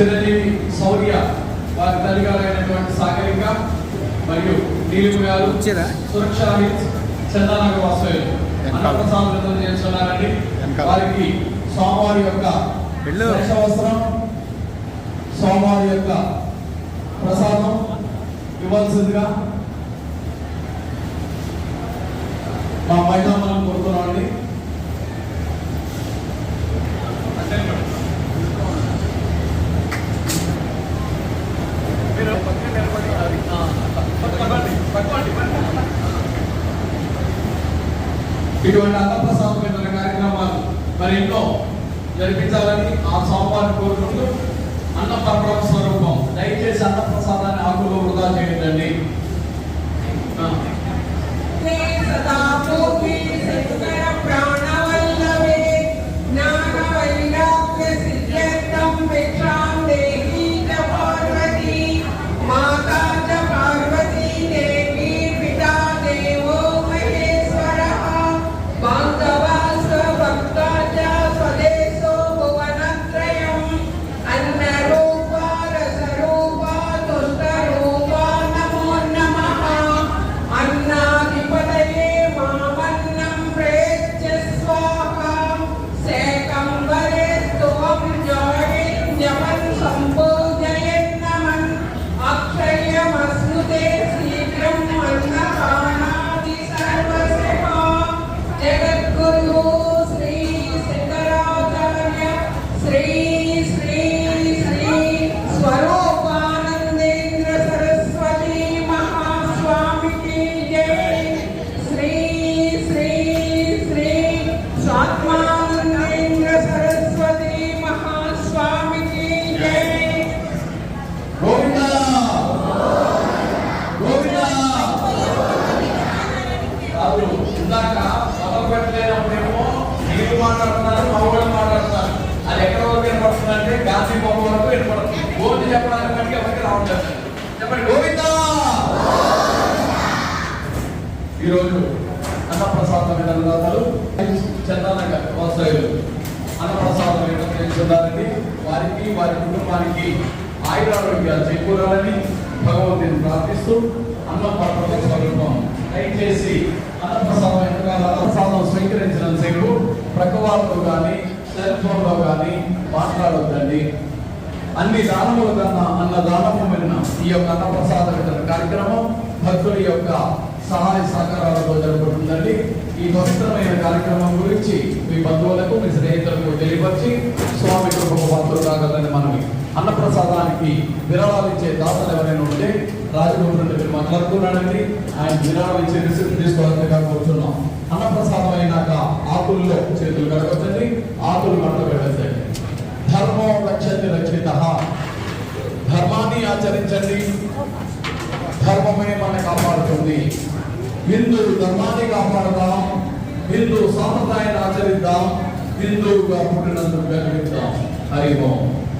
చిరంజీవి శౌర్య వారి తల్లిగారైనటువంటి సాగరిక మరియు నీలిమ గారు? సురక్ష చందానగర్ వాస్తవ్యులు అన్నప్రసాదం చేస్తున్నారండి. వారికి స్వామివారి యొక్క. శేషవస్త్రం స్వామివారి యొక్క ప్రసాదం ఇవ్వాల్సిందిగా మా మైదానం ఇటువంటి అన్నప్రసాదమైన కార్యక్రమాలు మరి ఎన్నో జరిపించాలని ఆ సోమవారం కోరుకుంటూ అన్న పరబ్రహ్మ స్వరూపం. దయచేసి అన్నప్రసాదాన్ని ఆకులో వృధా చేయండి మాట్లాడుతున్నారు మా మాట్లాడుతున్నారు. అది ఎక్కడ వరకు వినపడుతుంది అంటే గాంధీ బొమ్మ వరకు వినపడుతుంది. గోవింద చెప్పడానికి మటుకు ఎవరికి రావట్లేదు చెప్పండి గోవింద! ఈరోజు అన్నప్రసాదం విధానాలు చందానగర్ వ్యవసాయులు అన్నప్రసాదం విధానం చేస్తున్నారని వారికి వారి కుటుంబానికి ఆయురారోగ్యాలు చేకూరాలని భగవంతుని ప్రార్థిస్తూ అన్నప్రసాద స్వరూపం దయచేసి అన్నప్రసాదం ఎంతకాలం అన్నప్రసాదం స్వీకరించినంతసేపు ప్రక్కవాళ్ళతో కానీ సెల్ ఫోన్లో కానీ మాట్లాడొద్దండి. అన్ని దానముల కన్నా అన్న దానము విన్న ఈ యొక్క అన్నప్రసాద వితరణ కార్యక్రమం భక్తుల యొక్క సహాయ సహకారాలతో జరుగుతుందండి ఈ భక్తమైన కార్యక్రమం గురించి మీ బంధువులకు మీ స్నేహితులకు తెలియపరిచి స్వామి కృప పాత్రలు కాగలని మనవి. అన్నప్రసాదానికి విరాళాలు ఇచ్చే దాతలు ఎవరైనా ఉంటే రాజగోపురం నుండి మీరు మాట్లాడుతున్నాడండి ఆయన విరాళాలు ఇచ్చే రిసిప్ట్ తీసుకోవాలని కూర్చున్నాం అన్నప్రసాదం అయినాక ఆకుల్లో చేతులు కడగొచ్చండి ఆకులు మంటలు పెట్టండి ధర్మం రక్షతి రక్షిత. ధర్మాన్ని ఆచరించండి. ధర్మమే మన కాపాడుతుంది. హిందూ ధర్మాన్ని కాపాడదాం. హిందూ సాంప్రదాయాన్ని ఆచరిద్దాం. హిందువుగా పుట్టినందుకు గర్విద్దాం హరి ఓం.